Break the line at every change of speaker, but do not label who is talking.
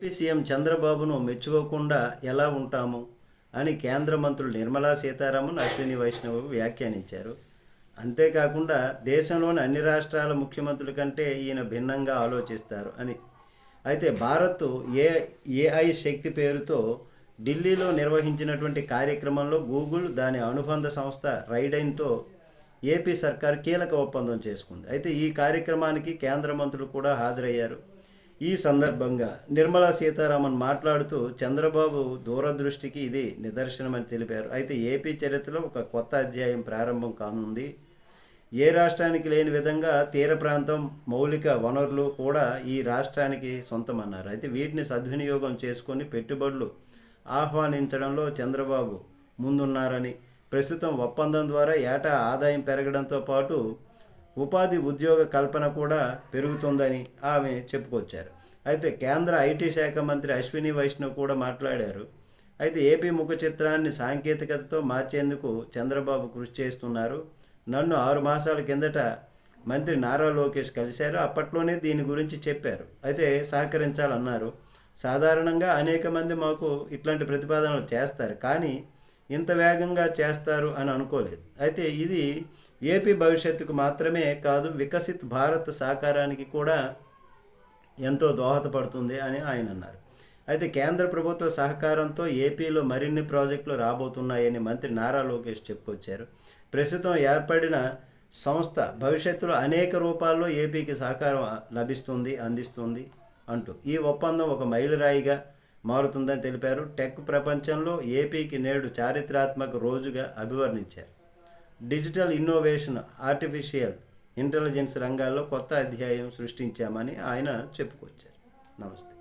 AP CM చంద్రబాబును మెచ్చుకోకుండా ఎలా ఉంటాము అని కేంద్ర మంత్రులు నిర్మలా సీతారామన్ అశ్విని వైష్ణవ్ వ్యాఖ్యానించారు. అంతేకాకుండా దేశంలోని అన్ని రాష్ట్రాల ముఖ్యమంత్రుల కంటే ఈయన భిన్నంగా ఆలోచిస్తారు అని. అయితే భారత్ ఏ ఏఐ శక్తి పేరుతో ఢిల్లీలో నిర్వహించినటువంటి కార్యక్రమంలో గూగుల్ దాని అనుబంధ సంస్థ రైడైన్తో ఏపీ సర్కార్ కీలక ఒప్పందం చేసుకుంది. అయితే ఈ కార్యక్రమానికి కేంద్ర మంత్రులు కూడా హాజరయ్యారు. ఈ సందర్భంగా నిర్మలా సీతారామన్ మాట్లాడుతూ చంద్రబాబు దూరదృష్టికి ఇది నిదర్శనమని తెలిపారు. అయితే ఏపీ చరిత్రలో ఒక కొత్త అధ్యాయం ప్రారంభం కానుంది. ఏ రాష్ట్రానికి లేని విధంగా తీర ప్రాంతం మౌలిక వనరులు కూడా ఈ రాష్ట్రానికి సొంతమన్నారు. అయితే వీటిని సద్వినియోగం చేసుకొని పెట్టుబడులు ఆహ్వానించడంలో చంద్రబాబు ముందున్నారని ప్రస్తుతం ఒప్పందం ద్వారా ఏటా ఆదాయం పెరగడంతో పాటు ఉపాధి ఉద్యోగ కల్పన కూడా పెరుగుతుందని ఆమె చెప్పుకొచ్చారు. అయితే కేంద్ర ఐటీ శాఖ మంత్రి అశ్విని వైష్ణవ్ కూడా మాట్లాడారు. అయితే ఏపీ ముఖ చిత్రాన్ని సాంకేతికతతో మార్చేందుకు చంద్రబాబు కృషి చేస్తున్నారు. నన్ను ఆరు మాసాల కిందట మంత్రి నారా లోకేష్ కలిశారు. అప్పట్లోనే దీని గురించి చెప్పారు. అయితే సహకరించాలన్నారు. సాధారణంగా అనేక మంది మాకు ఇట్లాంటి ప్రతిపాదనలు చేస్తారు. కానీ ఇంత వేగంగా చేస్తారు అని అనుకోలేదు. అయితే ఇది ఏపీ భవిష్యత్తుకు మాత్రమే కాదు వికసిత్ భారత్ సాకారానికి కూడా ఎంతో దోహదపడుతుంది అని ఆయన అన్నారు. అయితే కేంద్ర ప్రభుత్వ సహకారంతో ఏపీలో మరిన్ని ప్రాజెక్టులు రాబోతున్నాయని మంత్రి నారా లోకేష్ చెప్పుకొచ్చారు. ప్రస్తుతం ఏర్పడిన సంస్థ భవిష్యత్తులో అనేక రూపాల్లో ఏపీకి సహకారం లభిస్తుంది అందిస్తుంది అంటూ ఈ ఒప్పందం ఒక మైలురాయిగా మారుతుందని తెలిపారు. టెక్ ప్రపంచంలో ఏపీకి నేడు చారిత్రాత్మక రోజుగా అభివర్ణించారు. డిజిటల్ ఇన్నోవేషన్ ఆర్టిఫిషియల్ ఇంటెలిజెన్స్ రంగాల్లో కొత్త అధ్యాయం సృష్టించామని ఆయన చెప్పుకొచ్చారు. నమస్తే.